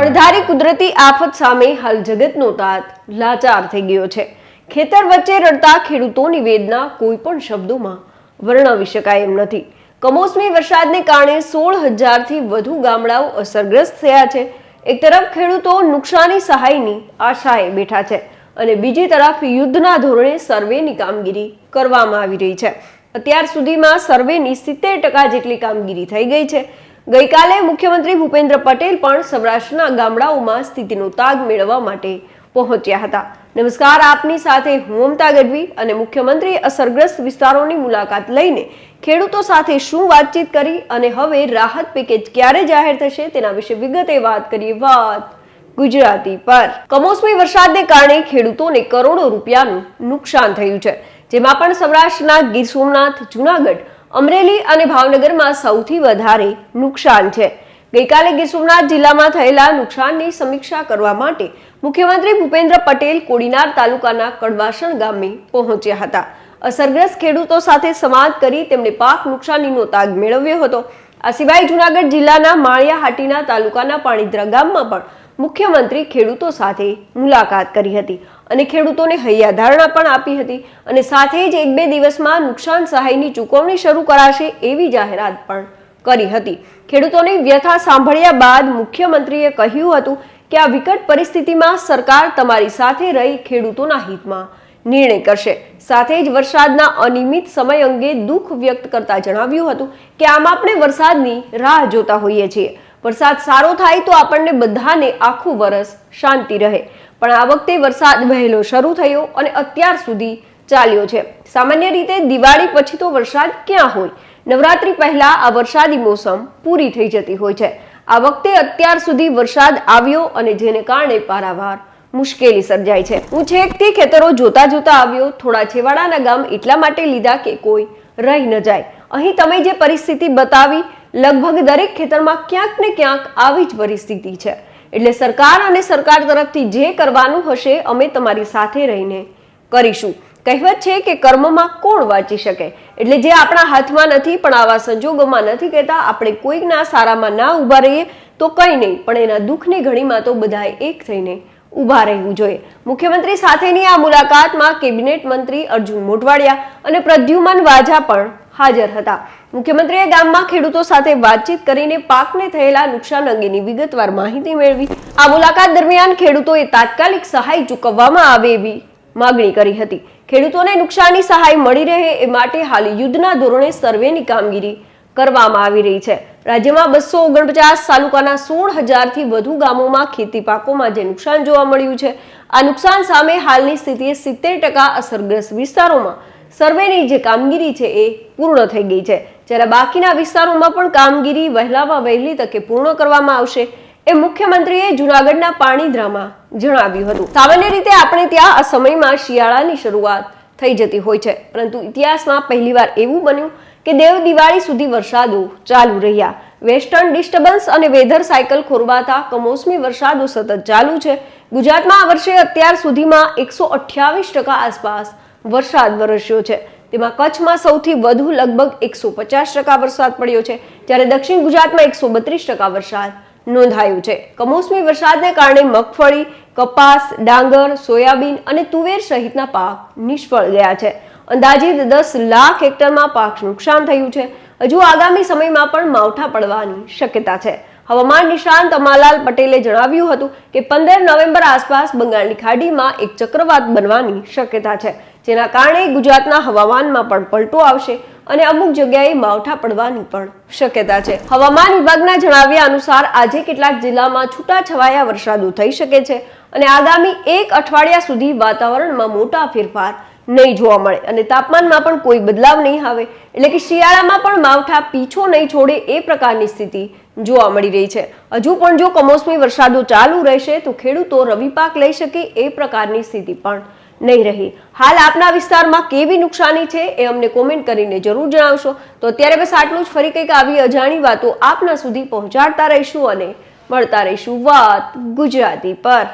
અણધારી કુદરતી આફત સામે હાલ જગતનો તાત લાચાર થઈ ગયો છે. ખેતર વચ્ચે રડતા ખેડૂતોની વેદના કોઈ પણ શબ્દોમાં વર્ણવી શકાય એમ નથી. કમોસમી વરસાદને કારણે સોળ હજારથી વધુ ગામડાઓ અસરગ્રસ્ત થયા છે. એક તરફ ખેડૂતો નુકસાની સહાયની આશાએ બેઠા છે અને બીજી તરફ યુદ્ધના ધોરણે સર્વેની કામગીરી કરવામાં આવી રહી છે. અત્યાર સુધીમાં સર્વેની સિત્તેર ટકા જેટલી કામગીરી થઈ ગઈ છે. ગઈકાલે મુખ્યમંત્રી ભૂપેન્દ્ર પટેલ પણ સૌરાષ્ટ્રના ગામડાઓમાં સ્થિતિનો તાગ મેળવવા માટે પહોંચ્યા હતા. નમસ્કાર, આપની સાથે હું મમતા ગઢવી અને મુખ્યમંત્રી અસરગ્રસ્ત વિસ્તારોની મુલાકાત લઈને ખેડૂતો સાથે શું વાતચીત કરી અને હવે રાહત પેકેજ ક્યારે જાહેર થશે તેના વિશે વિગતે વાત કરીએ વાત ગુજરાતી પર. કમોસમી વરસાદને કારણે ખેડૂતોને કરોડો રૂપિયાનું નુકસાન થયું છે, જેમાં પણ સૌરાષ્ટ્રના ગીર સોમનાથ, જુનાગઢ અમરેલી અને ભાવનગરમાં સૌથી વધારે નુકસાન છે. ગઈકાલે ગીર સોમનાથ જિલ્લામાં થયેલા નુકસાનની સમીક્ષા કરવા માટે મુખ્યમંત્રી ભૂપેન્દ્ર પટેલ કોડીનાર તાલુકાના કડવાસણ ગામે પહોંચ્યા હતા. અસરગ્રસ્ત ખેડૂતો સાથે સંવાદ કરી તેમણે પાક નુકસાનીનો તાગ મેળવ્યો હતો. આ સિવાય જુનાગઢ જિલ્લાના માળિયા હાટીના તાલુકાના પાણીદ્રા ગામમાં પણ મુખ્યમંત્રી ખેડૂતો સાથે મુલાકાત કરી હતી. અને ખેડૂતોને હૈયાધારણા પણ આપી હતી. અને સાથે જ એક બે દિવસમાં નુકસાન સહાયની ચૂકવણી શરૂ કરાશે એવી જાહેરાત પણ કરી હતી. ખેડૂતોની વ્યથા સાંભળ્યા બાદ મુખ્યમંત્રીએ કહ્યું હતું કે આ વિકટ પરિસ્થિતિમાં સરકાર તમારી સાથે રહી ખેડૂતોના હિતમાં નિર્ણય કરશે. સાથે જ વરસાદના અનિયમિત સમય અંગે દુઃખ વ્યક્ત કરતા જણાવ્યું હતું કે આમ આપણે વરસાદની રાહ જોતા હોઈએ છીએ. વરસાદ સારો થાય તો આપણને બધાને આખું વરસ શાંતિ રહે. પણ આ વખતે વરસાદ વહેલો શરૂ થયો અને અત્યાર સુધી ચાલ્યો છે. સામાન્ય રીતે દિવાળી પછી તો વરસાદ ક્યાં હોય? નવરાત્રી પહેલા આ વરસાદી મોસમ પૂરી થઈ જતી હોય છે. આ વખતે અત્યાર સુધી વરસાદ આવ્યો અને જેને કારણે પારાવાર મુશ્કેલી સર્જાય છે. હું છેકથી ખેતરો જોતા જોતા આવ્યો. થોડા છેવાડાના ગામ એટલા માટે લીધા કે કોઈ રહી ન જાય. અહીં તમે જે પરિસ્થિતિ બતાવી, લગભગ દરેક ખેતરમાં ક્યાંક ને ક્યાંક આવી જ પરિસ્થિતિ છે. એટલે સરકાર અને સરકાર તરફથી જે કરવાનું હશે, અમે તમારી સાથે રહીને કરીશું. કહેવત છે કે કર્મમાં કોણ વાંચી શકે? એટલે જે આપણા હાથમાં નથી, પણ આવા સંજોગોમાં નથી કહેતા, આપણે કોઈકના સારામાં ના ઊભા રહીએ, તો કંઈ નહીં. પણ એના દુઃખની ઘડીમાં તો બધાએ એક થઈને ઊભા રહેવું જોઈએ. મુખ્યમંત્રી સાથેની આ મુલાકાતમાં કેબિનેટ મંત્રી અર્જુન મોઢવાડિયા અને પ્રદ્યુમન વાજા પણ હાજર હતા. મુખ્યમંત્રીએ ગામમાં ખેડૂતો સાથે વાતચીત કરીને પાકને થયેલા નુકસાન અંગેની વિગતવાર માહિતી મેળવી. આ મુલાકાત દરમિયાન ખેડૂતોએ તાત્કાલિક સહાય ચૂકવવામાં આવે એવી માગણી કરી હતી. ખેડૂતોને નુકસાની સહાય મળી રહે એ માટે હાલ યુદ્ધના ધોરણે સર્વેની કામગીરી કરવામાં આવી રહી છે. રાજ્યમાં બસો ઓગણપચાસ તાલુકાના સોળ હજારથી વધુ ગામોમાં ખેતી પાકોમાં જે નુકસાન જોવા મળ્યું છે, આ નુકસાન સામે હાલની સ્થિતિએ સિત્તેર ટકા અસરગ્રસ્ત વિસ્તારોમાં સર્વેની જે કામગીરી છે એ પૂર્ણ થઈ ગઈ છે. જ્યારે બાકીના વિસ્તારોમાં પણ કામગીરી વહેલામાં વહેલી તકે પૂર્ણ કરવામાં આવશે એ મુખ્યમંત્રીએ જુનાગઢના પાણીધ્રામાં જણાવ્યું હતું. સામાન્ય રીતે આપણે ત્યાં આ સમયમાં શિયાળાની શરૂઆત થઈ જતી હોય છે. પરંતુ ઇતિહાસમાં પહેલીવાર એવું બન્યું કે દેવ દિવાળી સુધી વરસાદો ચાલુ રહ્યા. વેસ્ટર્ન ડિસ્ટર્બન્સ અને વેધર સાયકલ ખોરવાતા કમોસમી વરસાદો સતત ચાલુ છે. ગુજરાતમાં આ વર્ષે અત્યાર સુધીમાં એકસો અઠ્યાવીસ ટકા આસપાસ વરસાદ વરસ્યો છે. તેમાં કચ્છમાં સૌથી વધુ લગભગ એકસો પચાસ ટકા વરસાદ પડ્યો છે, જ્યારે દક્ષિણ ગુજરાતમાં એકસો બત્રીસ ટકા વરસાદ નોંધાયું છે. કમોસમી વરસાદને કારણે મગફળી, કપાસ, ડાંગર, સોયાબીન અને તુવેર સહિતના પાક નિષ્ફળ ગયા છે. અંદાજિત દસ લાખ હેક્ટરમાં પાક નુકસાન થયું છે. હજુ આગામી સમયમાં પણ માવઠા પડવાની શક્યતા છે. હવામાન નિષ્ણાંત અમાલાલ પટેલે જણાવ્યું હતું કે પંદર નવેમ્બર આસપાસ બંગાળની ખાડીમાં એક ચક્રવાત બનવાની શક્યતા છે. જેના કારણે ગુજરાતના હવામાનમાં પણ પલટો આવશે અને અમુક જગ્યાએ માવઠા પડવાની પણ શક્યતા છે. હવામાન વિભાગના જણાવ્યા અનુસાર આજે કેટલાક જિલ્લામાં છૂટાછવાયા વરસાદો થઈ શકે છે અને આગામી એક અઠવાડિયા સુધી વાતાવરણમાં મોટા ફેરફાર નહીં જોવા મળે અને તાપમાનમાં પણ કોઈ બદલાવ નહીં આવે. એટલે કે શિયાળામાં પણ માવઠા પીછો નહીં છોડે એ પ્રકારની સ્થિતિ જોવા મળી રહી છે. હજુ પણ જો કમોસમી વરસાદો ચાલુ રહેશે તો ખેડૂતો રવિ પાક લઈ શકે એ પ્રકારની સ્થિતિ પણ નહીં રહી. હાલ આપના વિસ્તારમાં કેવી નુકસાની છે એ અમને કોમેન્ટ કરીને જરૂર જણાવશો. તો અત્યારે બસ આટલું જ. ફરી કંઈક આવી અજાણી વાતો આપના સુધી પહોંચાડતા રહીશું અને મળતા રહીશું વાત ગુજરાતી પર.